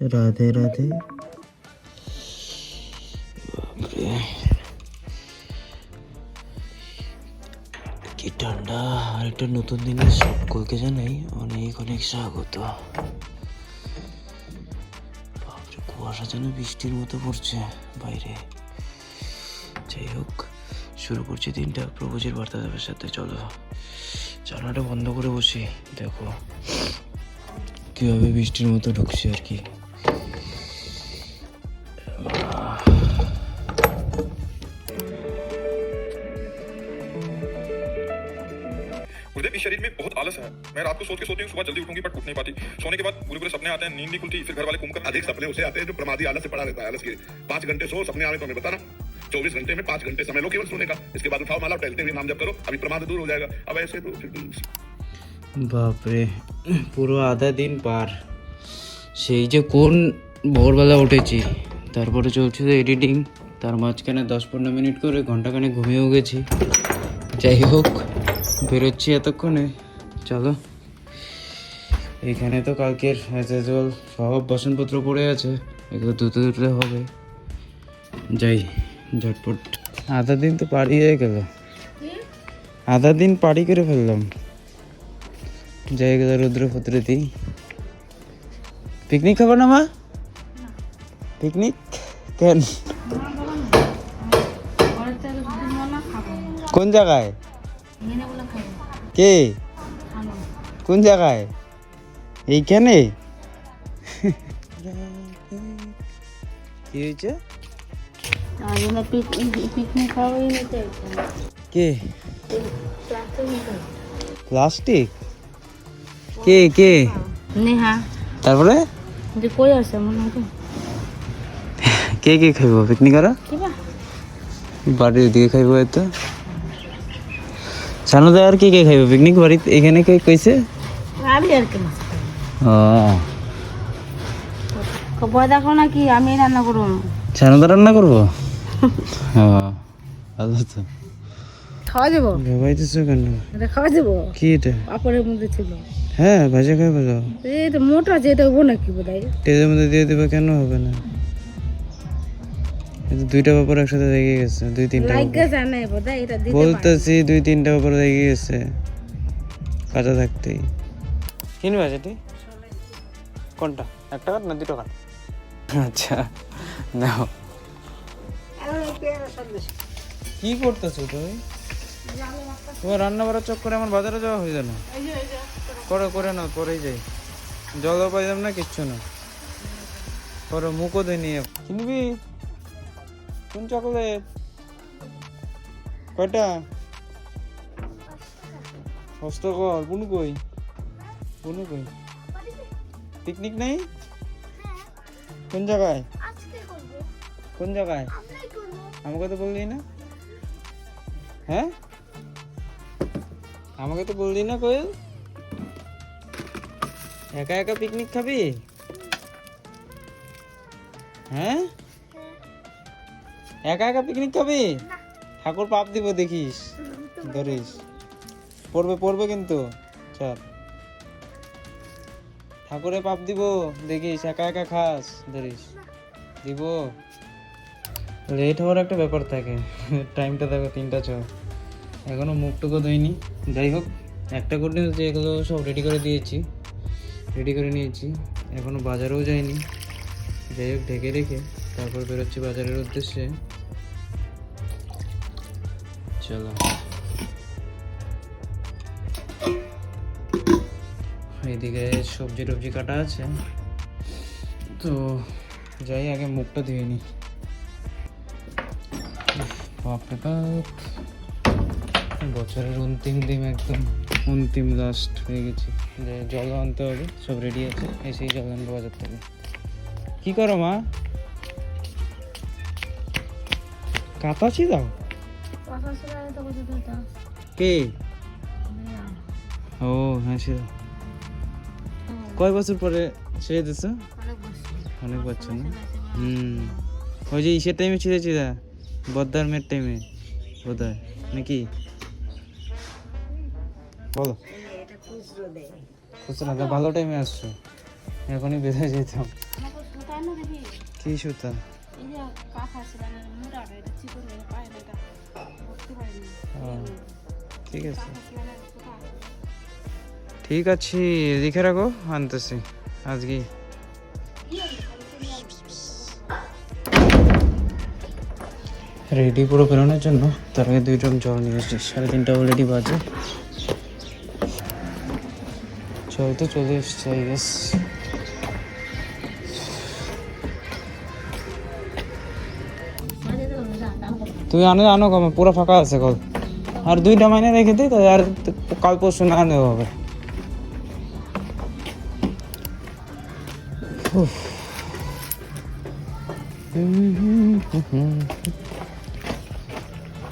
রাধে রাধে। কি ঠান্ডা। আর একটা নতুন দিনের সকলকে জানাই অনেক অনেক স্বাগত। বাপরে, কুয়াশা যেন বৃষ্টির মতো পড়ছে বাইরে। যাই হোক, শুরু করছি দিনটা। প্রভুজির বার্তা দেবের সাথে, চলো। জানাটা বন্ধ করে বসি, দেখো। কিভাবে বৃষ্টির মতো ঢুকছে আর কি गुरुदेव इस शरीर में बहुत आलस है मैं रात को सोच के सोती हूँ सुबह जल्दी उठूंगी बट उठ नहीं पाती सोने के बाद बुरे बुरे सपने आते हैं नींद नहीं खुलती फिर घर वाले कुमकर अधिक सपने उसे आते हैं जो प्रमादी आलस से पड़ा रहता है आलस के पांच घंटे सो सपने आने तो हमें बताना चौबीस घंटे में पांच घंटे समय लो केवल सोने का इसके बाद उठाओ माला टहलते हुए नाम जप करो अभी प्रमाद दूर हो जाएगा अब ऐसे तो फिर বাপরে পুরো আধা দিন পার। সেই যে কোন ভোরবেলা উঠেছি তারপরে চলছিল এডিটিং তার মাঝখানে দশ পনেরো মিনিট করে ঘন্টাখানে ঘুমিয়েও গেছি। যাই হোক বেরোচ্ছি এতক্ষণে চলো। এখানে তো কালকের অ্যাজ ইউজুয়াল সব বাসনপত্র পড়ে আছে এগুলো ধুতে ধুতে হবে। যাই ঝটপট। আধা দিন তো পাড়ি হয়ে গেল। আধা দিন পাড়ি করে ফেললাম। গেল রুদ্র ফুদ্রে পিকনিক খাব না, মা? পিকনিক? কেন? কোন জায়গায়? কে? কোন জায়গায়? এইখানে? কি হয়েছে? কে? প্লাস্টিক? কে কে? নেহা। তারপরে? যে কই আছে মনে হয় কে কে খাইব? পিকনিক আর কিবা? বাড়ির দিকে খাইব এত সানু দা আর কি কে খাইব? পিকনিক বাড়িতে? এখানে কে কইছে? আমি আর কি ও। দেখো না কি আমি রান্না করব। সানু দা রান্না করব? ও ভালো তো। খাওয়া যাব? ভাবাইতেছো কেন? এটা খাওয়া যাব? কি এটা? পাপড়ের মধ্যে ছিল। হ্যাঁ ভাজা খাই ভালো এটা মোটা আছে এটা হব নাকি বোধ হয় তেলের মধ্যে দিয়ে দেবে কেন হবে না? দুইটা ব্যাপার একসাথে লেগে গেছে দুই তিনটা। বলতেছি দুই তিনটা ব্যাপার লেগে গেছে কাঁচা থাকতেই। কিনবে সেটি কোনটা? একটা কাঠ না দুটো কাঠ আচ্ছা নাও। কি করতেছো তুমি? তোমার রান্না বাড়ার চক্করে আমার বাজারে যাওয়া হয়ে যায় না। করো, করে নাও পরেই যাই। জলও পাইলাম না, কিচ্ছু না। করো মুখও দিয়ে নিয়ে কিনবি কোন চকলেট কয়টা? হস্তকর বুনু কই? বুনু কই? পিকনিক নাই? কোন জায়গায়? কোন জায়গায়? আমাকে তো বললি না। হ্যাঁ? আমাকে তো বললি না কোয়েল একা একা পিকনিক খাবি? হ্যাঁ? একা একা পিকনিক খাবি? ঠাকুর পাপ দিব দেখিস ধরিস। পড়বে পড়বে কিন্তু। চল। ঠাকুরে পাপ দিব দেখিস একা একা খাস ধরিস। দিব। লেট হওয়ার একটা ব্যাপার থাকে। টাইমটা দেখো তিনটা ছ। এখনও মুখটুকু দইনি যাই হোক একটা করে যে এগুলো সব রেডি করে দিয়েছি। রেডি করে নিয়েছি। এখনও বাজারেও যাইনি। যাই হোক, ঢেকে রেখে তারপর বেরোচ্ছি বাজারের উদ্দেশ্যে। চলো। এইদিকে সবজি টবজি কাটা আছে। তো যাই, আগে মুখটা ধুয়ে নি। বছরের অন্তিম দিন একদম। অন্তিম লাস্ট হয়ে গেছি? যে জল আনতে হবে, সব রেডি আছে এসেই জল আনব বাজার থেকে। কি করো মা? কাপাচি দাও কে? ও হ্যাঁ সে কয় বছর পরে ছেড়ে দিছো? অনেক বছর না? হুম। ওই যে ইসের টাইমে ছিঁড়েছি দা বদ্দার মেয়ের টাইমে বোধ হয় নাকি? বলো। খুচরা তো ভালো টাইমে আসছো। এখনই বেঁধে যেতাম। কি সুতা? ঠিক আছে। ঠিক আছে, লিখে রাখো, আনতেছি। আজকে রেডি পুরো বেরোনোর জন্য? তার আগে দুই ড্রাম জল নিয়ে এসেছি সাড়ে তিনটা অলরেডি বাজে। জল তো চলে এসছে আই গেস তুই আনো আনো কমে, পুরো ফাঁকা আছে কল। আর দুইটা মাইনে রেখে দিই তো আর কাল পরশু না আনলেও হবে।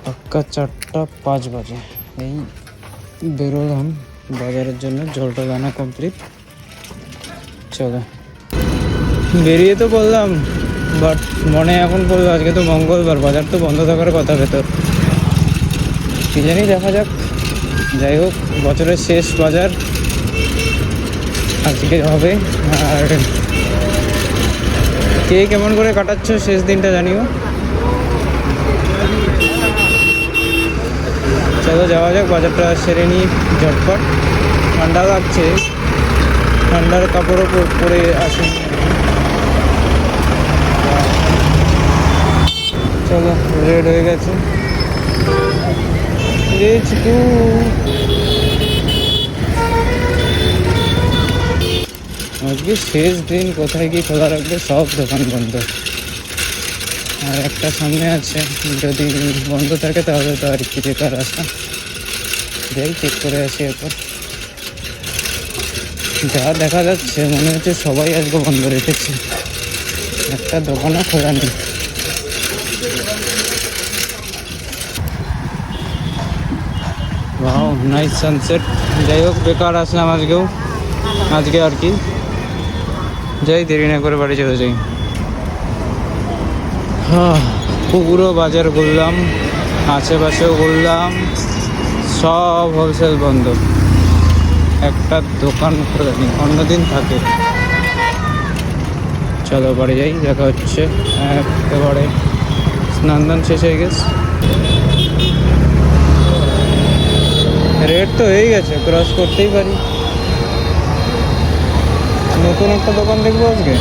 পাক্কা চারটা পাঁচ বাজে। এই বেরোলাম। বাজারের জন্য জলটা আনা কমপ্লিট চলো। বেরিয়ে তো বললাম বাট মনে এখন পড়ল, আজকে তো মঙ্গলবার, বাজার তো বন্ধ থাকার কথা ভেতর। কি জানি দেখা যাক। যাই হোক, বছরের শেষ বাজার আজকে হবে, আর কে কেমন করে কাটাচ্ছ, শেষ দিনটা জানিও। চলো যাওয়া যাক, বাজারটা সেরে নিই ঝটপট। ঠান্ডা লাগছে। ঠান্ডার কাপড়ও পরে আসেন চলো, রেড হয়ে গেছে. আজকে শেষ দিন, কোথায় কি খোলা রাখবে, সব দোকান বন্ধ। আর একটা সামনে আছে। যদি বন্ধ থাকে তাহলে তো আর কি বেকার আসা যাই চেক করে আসি এরপর। যা দেখা যাচ্ছে, মনে হচ্ছে সবাই আজকে বন্ধ রেখেছে। একটা দোকানও খোলা নেই। ওয়াও নাইস সানসেট যাই হোক, বেকার আসলাম আজকেও। আজকে আর কি। যাই, দেরি না করে বাড়ি চলে যাই। পুরো বাজার ঘুরলাম আশেপাশেও ঘুরলাম সব হোলসেল বন্ধ। একটা দোকান খোলা নেই, অন্যদিন থাকে। চলো বাড়ি যাই, দেখা হচ্ছে। একেবারে স্নান দান শেষ হয়ে গেছে। রেট তো হয়ে গেছে ক্রস করতেই পারি। নতুন একটা দোকান দেখব আজকে?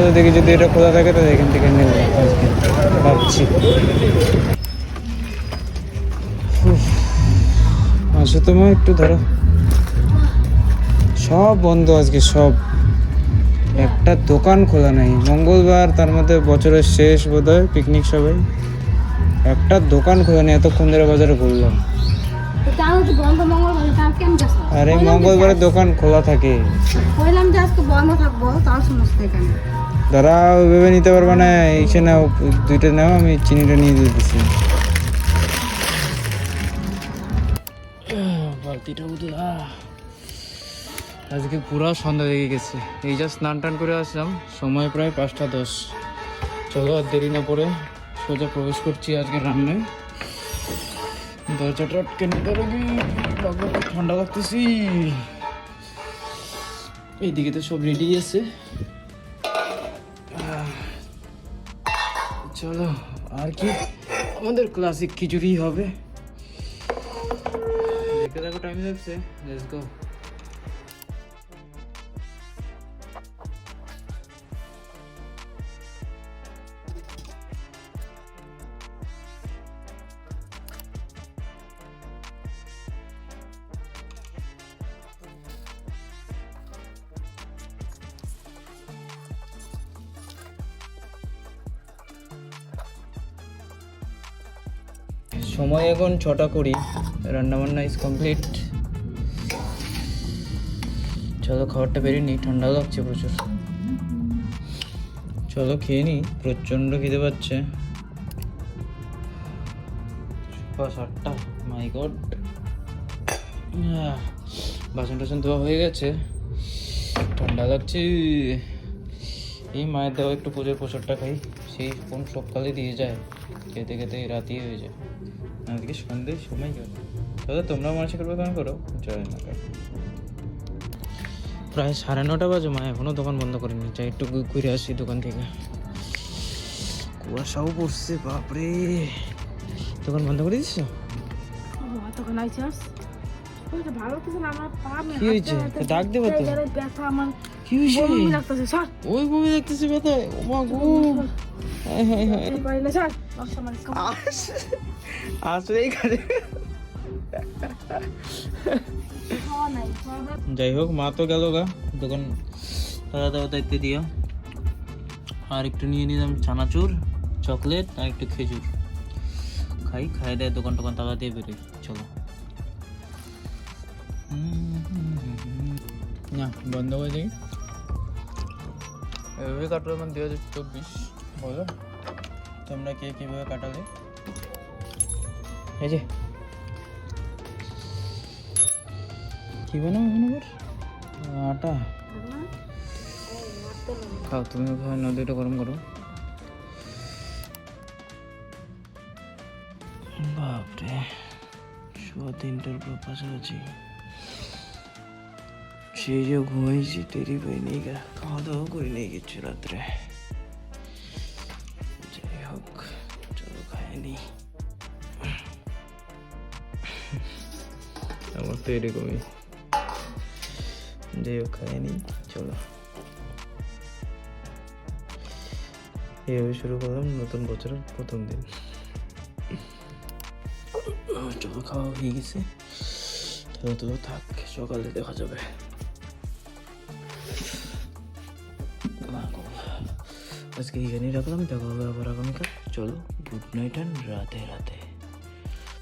চলো দেখি যদি এটা খোলা থাকে তো এখান থেকে নেব আজকে। ভাবছি। আসো তোমার একটু ধরো। সব বন্ধ আজকে সব। একটা দোকান খোলা নাই। মঙ্গলবার তার মধ্যে বছরের শেষ বোধ হয় পিকনিক সবাই। একটা দোকান খোলা নেই এতক্ষণ ধরে বাজারে ঘুরলাম। তার আরে মঙ্গলবারের দোকান খোলা থাকে। কইলাম যে আজকে বন্ধ থাকব তাও সমস্ত এখানে দাঁড়া, ভেবে নিতে পারবে না এসে নাও, দুইটা নাও, আমি চিনিটা নিয়ে উঠে আজকে পুরো সন্ধ্যা লেগে গেছে। এই যা স্নান টান করে আসলাম, সময় প্রায় পাঁচটা দশ। চলো আর দেরি না পরে সোজা প্রবেশ করছি আজকে রান্নায়। দরজাটা আটকে নিতে লাগি ঠান্ডা লাগতেছি। এইদিকে তো সব রেডি আছে। চলো আর কি আমাদের ক্লাসিক খিচুড়ি হবে দেখতে দেখো টাইম লাগছে লেটস গো সময় এখন ছটা কুড়ি, রান্নাবান্না ইজ কমপ্লিট চলো, খাবারটা বেরিয়ে নিই ঠান্ডা লাগছে প্রচুর। চলো, খেয়ে নিই, প্রচণ্ড খিদে পাচ্ছে। মাই গড বাসন টাসন ধোয়া হয়ে গেছে। ঠান্ডা লাগছে। এই মায়ের দেওয়া একটু পুজোর প্রসাদটা খাই। সেই ফোন সকালে দিয়ে যায় খেতে খেতে রাতই হয়ে যায়। আজকে সন্ধ্যের সময় গেল। দাদা তোমরা মাসে করবে কেন করো জয় না প্রায় সাড়ে নটা বাজে মা এখনও দোকান বন্ধ করেনি যাই একটু ঘুরে আসি দোকান থেকে। কুয়াশাও পড়ছে বাপরে। দোকান বন্ধ করে দিচ্ছ তখন ভালো কিছু না আমার পা কি হয়েছে? ডাক দেবো তো? ব্যথা আমার। কি হয়েছে বমি লাগতেছে স্যার ওই বমি ও মা গো স্যার আসলে দাওয়া যাই হোক মা তো গেল গা দোকান দাদা দাওয়া দায়িত্বে দিও আর একটু নিয়ে নিলাম চানাচুর চকলেট আর একটু খেজুর খাই খাই দেয় দোকান টোকান তালা দিয়ে বেরোই চলো না বন্ধ হয়ে যাই এভাবে কাটলো আমার দু হাজার চব্বিশ। বলো। তোমরা কে কীভাবে কাটালে এই যে। কি বানাবো এখন আবার? আটা। খাও তুমি খাও নদীটা গরম করো। বাপরে সোয়া তিনটার পর পাশাপাশি সেই যে ঘুমাইছি টেরি পাইনি গা খাওয়া দাওয়া করে নিয়ে গেছি রাত্রে। যাই হোক চলো খাইনি আমার তো এরকমই। যাই হোক খাইনি চলো। এইভাবে শুরু করলাম নতুন বছরের প্রথম দিন। চলো খাওয়া হয়ে গেছে। তো থাক সকালে দেখা যাবে। আজকে এখানেই রাখলাম দেখা হবে আবার আগামীকাল চলো গুড নাইট অ্যান্ড রাতে রাতে